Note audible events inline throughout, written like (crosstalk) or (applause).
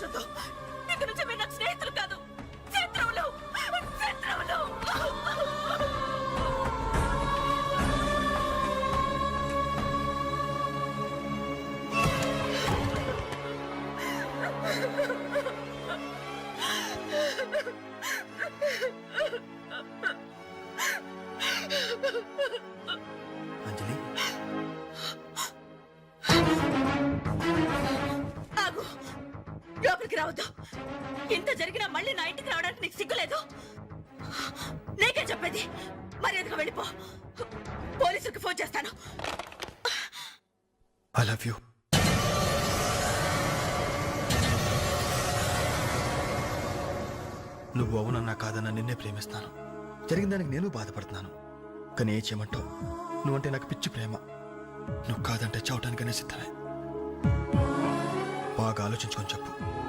ఆలోచించొద్దు ఇక లోపలికి రావద్దు. ఇంత జరిగినా మళ్ళీ నా ఇంటికి రావడానికి నీకు సిగ్గులేదు? నీకే చెప్పేది. మర్యాదగా వెళ్ళిపో. పోలీసులకు ఫోన్ చేస్తాను. I love you. నువ్వు అవునన్నా కాదన్నా నిన్నే ప్రేమిస్తాను. జరిగిన దానికి నేను బాధపడుతున్నాను. కానీ ఏ చేయమంటావు? నువ్వంటే నాకు పిచ్చి ప్రేమ. నువ్వు కాదంటే చావటానికనే సిద్ధమే. బాగా ఆలోచించుకొని చెప్పు.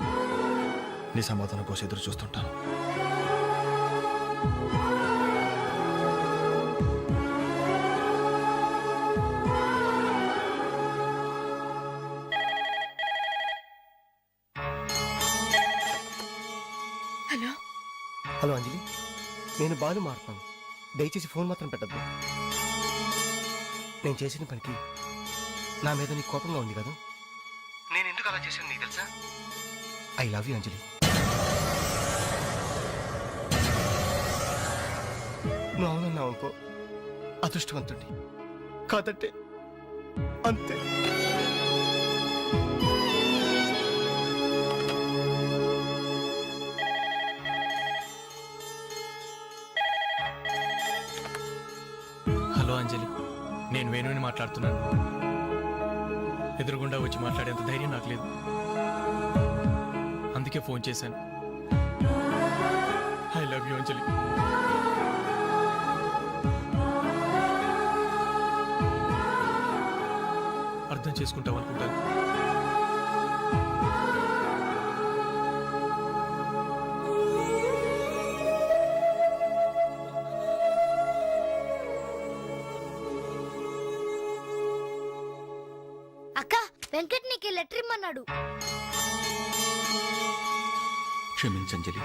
నీ సమాధానం కోసం ఎదురు చూస్తుంటాను. హలో? హలో అంజలి నేను బాలు మారుతాను దయచేసి ఫోన్ మాత్రం పెట్టద్దు. నేను చేసిన పనికి నా మీద నీకు కోపంగా ఉంది కదా? నేను ఎందుకు అలా చేశాను నీకు తెలుసా? I love you Anjali. నువ్వు అవునన్నావు అనుకో అదృష్టవంతుడి కాదంటే అంతే. హలో అంజలి. నేను వేణుని మాట్లాడుతున్నాను. ఎదురుగుండా వచ్చి మాట్లాడేంత ధైర్యం నాకు లేదు. అందుకే ఫోన్ చేశాను. ఐ లవ్ యూ అంజలి అర్థం చేసుకుంటాం అనుకుంటాను. అక్క వెంకట్ నీకు లెటర్ ఇమ్మన్నాడు. క్షమించంజలి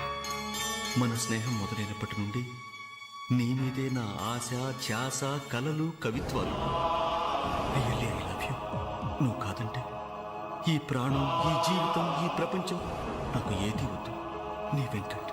మన స్నేహం మొదలైనప్పటి నుండి నీ మీదే నా ఆశ ధ్యాస కలలు కవిత్వాలు. Really I love you. నువ్వు కాదంటే ఈ ప్రాణం ఈ జీవితం ఈ ప్రపంచం నాకు ఏది వద్దు. నీ వెంకట్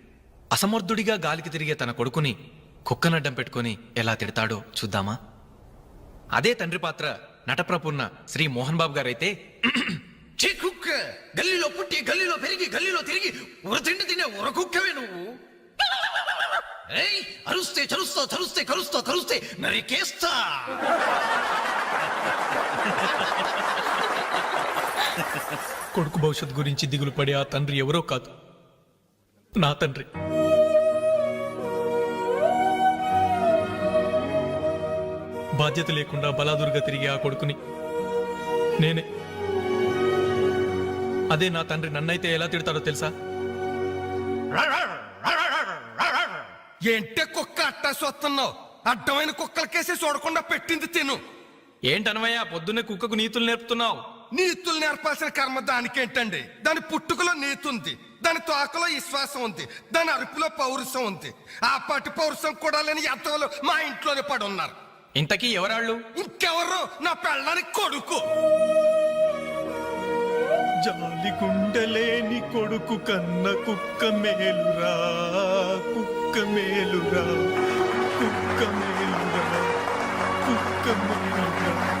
అసమర్థుడిగా గాలికి తిరిగే తన కొడుకుని కుక్కనడ్డం పెట్టుకొని ఎలా తిడతాడో చూద్దామా? అదే తండ్రి పాత్ర నటప్రపున్న శ్రీ మోహన్ బాబు గారైతే (clears throat) చిక్కుక్క గల్లీలో పుట్టి గల్లీలో పెరిగి గల్లీలో తిరిగి ఉరతిండి తినే ఉరకుక్కవే నువ్వు. ఏయ్ అరుస్తే చరుస్తా చరుస్తే కరుస్తా కరుస్తే నరికేస్తా కొడుకు భవిష్యత్ గురించి దిగులు పడే ఆ తండ్రి ఎవరో కాదు. నా తండ్రి. బాధ్యత లేకుండా బలాదురుగా తిరిగే ఆ కొడుకుని నేనే. అదే నా తండ్రి నన్నైతే ఎలా తిడతాడో తెలుసా? ఏంటే కుక్క అట్టా చూస్తున్నావు అడ్డమైన కుక్కలకేసి చూడకుండా పెట్టింది తిను. ఏంటనవయ్యా పొద్దున్నే కుక్కకు నీతులు నేర్పుతున్నావు? నీతులు నేర్పాల్సిన కర్మ దానికేంటండి? దాని పుట్టుకలో నీతి ఉంది దాని తోకలో విశ్వాసం ఉంది దాని అరుపులో పౌరుషం ఉంది. ఆ పాటి పౌరుషం కూడా లేని ఎంతలో మా ఇంట్లోనే పడి ఉన్నారు ఇంతకీ ఎవరాళ్ళు? ఇంకెవరు నా పెళ్ళానికి కొడుకు. జాలి గుండెలేని కొడుకు కన్న కుక్క మేలురా కుక్క మేలురా కుక్క మేలురా కుక్క మేలురా.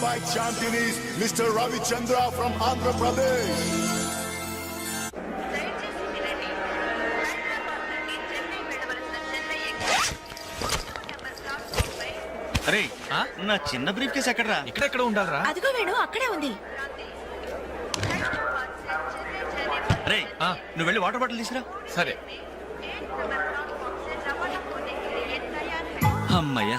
Superbike champion is Mr. Ravi Chandra from Andhra Pradesh. అరే ఆ? నా చిన్న బ్రీఫ్ కేసు ఎక్కడరా ఇక్కడెక్కడ ఉండాలరా అదిగో వేణు అక్కడే ఉంది అరే ఆ. నువ్వు వెళ్ళి వాటర్ బాటిల్ తీసురా సరే అమ్మయ్యా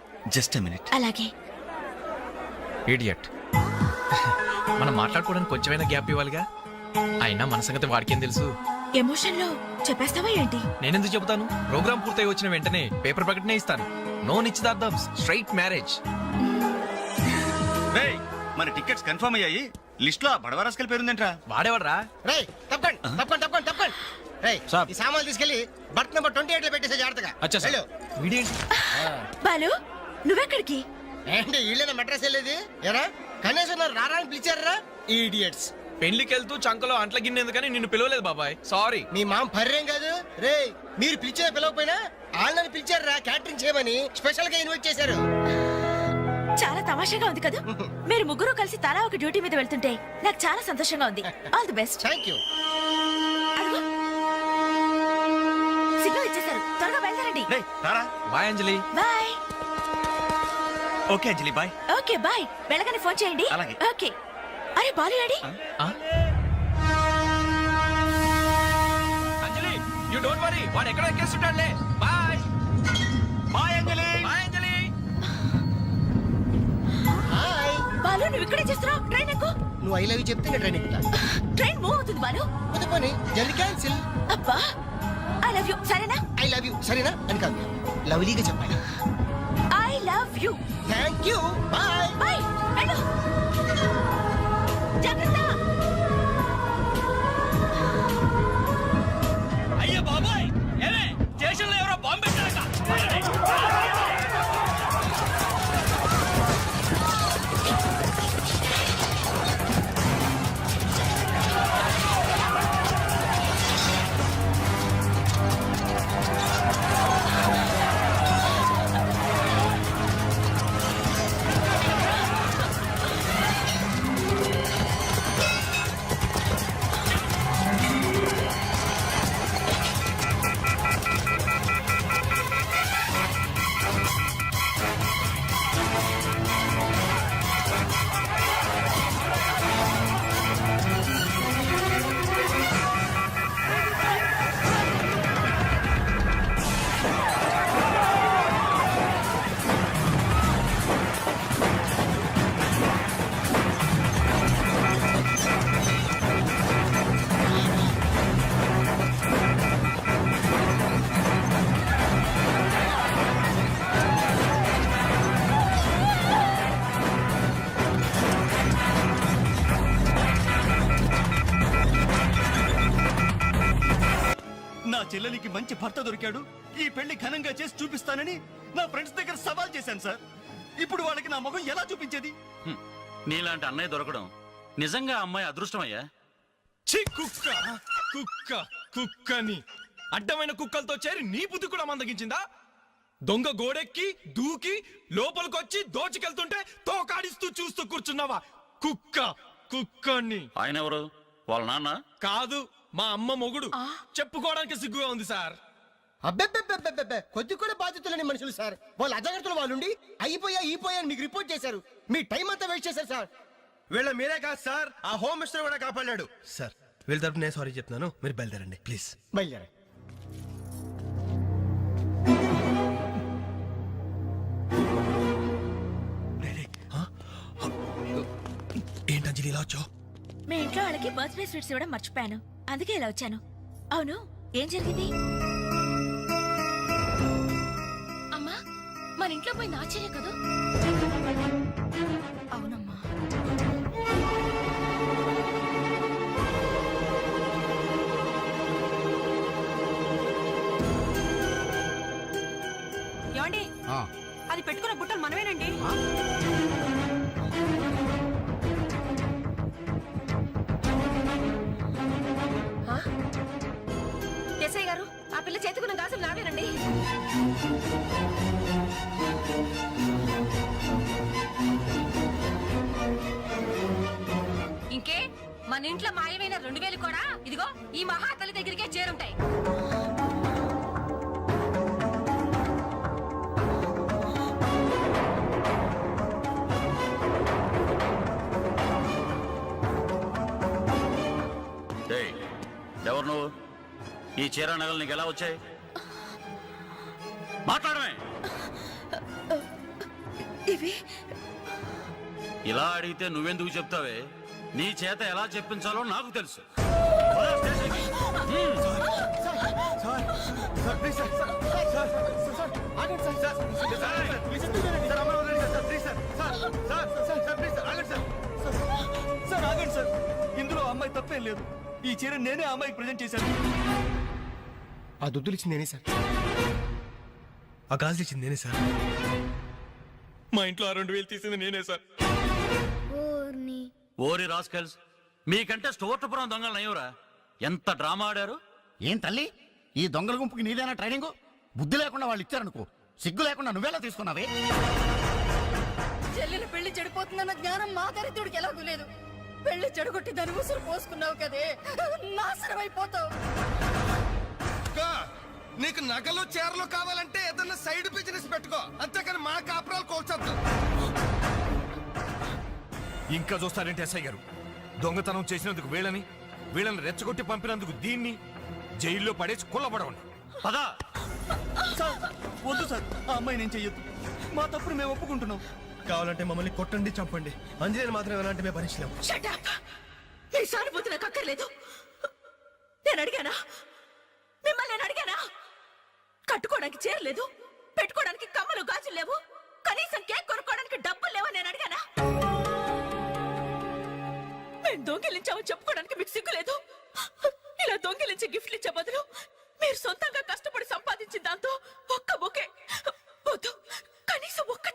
జస్ట్ మినిట్. అలాగే. ఇడియట్ మనం మాట్లాడుకోవడానికి కొంచెమైనా గ్యాప్ ఇవ్వాలిగా? అయినా మన సంగతి వాడికేం తెలుసు? ఎమోషన్లో చెప్పేస్తావా ఏంటి? నేనెందుకు చెబుతాను? ప్రోగ్రామ్ పూర్తయి వచ్చిన వెంటనే పేపర్ ప్రకటనే ఇస్తాను. నో నిశ్చితార్థం స్ట్రైట్ మ్యారేజ్ రేయ్ మన టికెట్స్ కన్ఫర్మ్ అయ్యాయి? లిస్ట్లో ఆ బడవరాస్కల్ పేరుందేంట్రా? వాడేవాడ్రా? రేయ్ తప్పండి తప్పండి తప్పండి తప్పండి రేయ్ ఈ సామాన్లు తీసుకెళ్ళి బర్త్ నెంబర్ ట్వంటీ ఎయిట్లో పెట్టేసే జాగ్రత్తగా. అచ్చా సార్. వీడేంటి? బాలు నువ్వెక్కడికి? ఏంటి వీళ్ళైనా మెడ్రస్ వెళ్ళేది? ఎరా కనీసం రారా అని పిలిచారా? ఈడియట్స్ పెళ్ళికి వెళ్తూ చంకలో అంట్ల గిన్నెందుకని నిన్ను పిలవలేదు బాబాయ్. సారీ మీ మామ పర్రేం కాదు. రే మీరు పిలిచిన పిలవకపోయినా వాళ్ళని పిలిచారా క్యాటరింగ్ చేయమని స్పెషల్గా ఇన్వైట్ చేశారు. చాలా తమాషాగా ఉంది కదా? (laughs) మీరు ముగ్గురు కలిసి తలా ఒక డ్యూటీ మీద వెళ్తుంటే నాకు చాలా సంతోషంగా ఉంది. All the best thank you signal ఇచ్చేశారు. త్వరగా బయలుదేరండి. Bye Anjali bye okay Anjali bye. Okay bye. వెళ్ళగానే ఫోన్ చేయండి. అలాగే. ఓకే. అరే Balu ready Anjali you don't worry వాడు ఎక్కడ ఎక్కేస్తుంటాడులే bye. Bye Anjali. Bye Anjali. Hi. Balu నువ్వు ఇక్కడే చేస్తున్నావు? ట్రైన్ ఎక్కు. నువ్వు ఐ లవ్ చెప్తే నేను ట్రైన్ ఎక్కుతా. ట్రైన్ మూవ్ అవుతుంది బాలు. కొద్ది పోనీ. జల్ది క్యాన్సిల్. అబ్బా ఐ లవ్ యూ సరేనా? I love you. సరేనా? అని కాదు. లవ్లీగా చెప్పాలి. Love you thank you bye bye జాగ్రత్త చెల్లెలికి మంచి భర్త దొరికాడు. ఈ పెళ్ళి ఘనంగా చేసి చూపిస్తానని నా ఫ్రెండ్స్ దగ్గర సవాల్ చేశాను సార్. ఇప్పుడు వాళ్ళకి నా ముఖం ఎలా చూపించేది? నీలాంటి అన్నయ్య దొరకడం నిజంగా అమ్మాయి అదృష్టమయ్యా? ఛీ కుక్క! కుక్క కుక్కని. అడ్డమైన కుక్కలతో చేరి నీ బుద్ధి కూడా మందగించిందా? దొంగ గోడెక్కి దూకి లోపలికొచ్చి దోచుకెళ్తుంటే తోకాడిస్తూ చూస్తూ కూర్చున్నావా? కుక్క కుక్కని. ఆయన ఎవరు? వాళ్ళ నాన్న? కాదు. మా అమ్మ మొగుడు. చెప్పుకోవడానికి సిగ్గుగా ఉంది సార్. అబ్బెబ్బెబ్బెబ్బెబ్బె. కొద్ది కూడా బాధ్యతలేని మనుషులు సార్. వాళ్ళు అజాగ్రత్తలు వాళ్ళుండి అయిపోయా అయిపోయా మీకు రిపోర్ట్ చేశారు. మీ టైం అంతా వేస్ట్ చేశారు సార్. వీళ్ళ మీరే కాదు సార్. ఆ హోమ్ మినిస్టర్ కూడా కాపాడాడు. సార్ వీళ్ళ తరపు నేను సారీ చెప్తున్నాను. మీరు బయలుదేరండి ప్లీజ్ బయలుదేరా ఏంటి అంజలి ఇలా వచ్చావు? మీ ఇంట్లో వాళ్ళకి బర్త్డే స్వీట్స్ ఇవ్వడం మర్చిపోయాను. అందుకే ఇలా వచ్చాను. అవును ఏం జరిగింది? అమ్మా మన ఇంట్లో పోయి ఆశ్చర్య కదా? అవునమ్మా. ఏమండి? అది పెట్టుకున్న బుట్టలు మనమేనండి. పిల్ల చేతుకున్న గాజులు నావేనండి ఇంకే మన ఇంట్లో మాయమైన రెండు వేలు కూడా? ఇదిగో ఈ మహాతల్లి దగ్గర ఈ చీర నగలు నీకు ఎలా వచ్చాయి మాట్లాడమే ఇవి ఇలా అడిగితే నువ్వెందుకు చెప్తావే నీ చేత ఎలా చెప్పించాలో నాకు తెలుసు సార్ ఆగండి సార్ ఇందులో అమ్మాయి తప్పేం లేదు ఈ చీర నేనే అమ్మాయికి ప్రజెంట్ చేశాను ఆ దుద్దులు ఇచ్చింది నేనే సార్. ఆ గాజులు ఇచ్చింది నేనే సార్. మా ఇంట్లో ఆ రెండు వేలు తీసింది నేనే సార్. ఓరి రాస్కల్స్ మీకంటే స్టోర్టపురం దొంగలు నయ్యవరా. ఎంత డ్రామా ఆడారు? ఏం తల్లి? ఈ దొంగల గుంపుకి నీదేనా ట్రైనింగ్? బుద్ధి లేకుండా వాళ్ళు ఇచ్చారనుకో సిగ్గు లేకుండా నువ్వెలా తీసుకున్నావే? చెల్లెలు పెళ్ళి చెడిపోతుందన్న జ్ఞానం మా దరిద్రుడికి ఎలాగూ లేదు. పెళ్ళి చెడగొట్టి దాని ముసురు పోసుకున్నావు కదే. నాశనం అయిపోతావు నీకు నగలు చీరలు కావాలంటే ఏదన్నా సైడ్ బిజినెస్ పెట్టుకో. అంతేకాని మా కాపురాలు కోల్చొద్దు. ఇంకా చూస్తారంటే ఎస్ఐ గారు? దొంగతనం చేసినందుకు వీళ్ళని వీళ్ళని రెచ్చగొట్టి పంపినందుకు దీన్ని జైల్లో పడేసి కుల్లబడవండి పదా. సార్ వద్దు సార్. ఆ అమ్మాయి నేను చెయ్యొద్దు. మా తప్పును మేము ఒప్పుకుంటున్నాం. కావాలంటే మమ్మల్ని కొట్టండి చంపండి. అంజలిని మాత్రం ఎలాంటి మేము భరించలేము! మీ సానుభూతి నాకు అక్కర్లేదు. నేను అడిగానా? మిమ్మల్ని నేను అడిగానా? కట్టుకోవడానికి చేరలేదు పెట్టుకోవడానికి కమ్మలు గాజులు లేవు కనీసం కేక్ కొనుక్కోవడానికి డబ్బులు లేవు నేను అడిగానా? మేము దొంగిలించామని చెప్పుకోవడానికి మీకు సిగ్గులేదు ఇలా దొంగిలించి గిఫ్ట్లు ఇచ్చే బదులు మీరు సొంతంగా కష్టపడి సంపాదించిన దాంతో ఒక్క బుకే వద్దు. కనీసం ఒక్క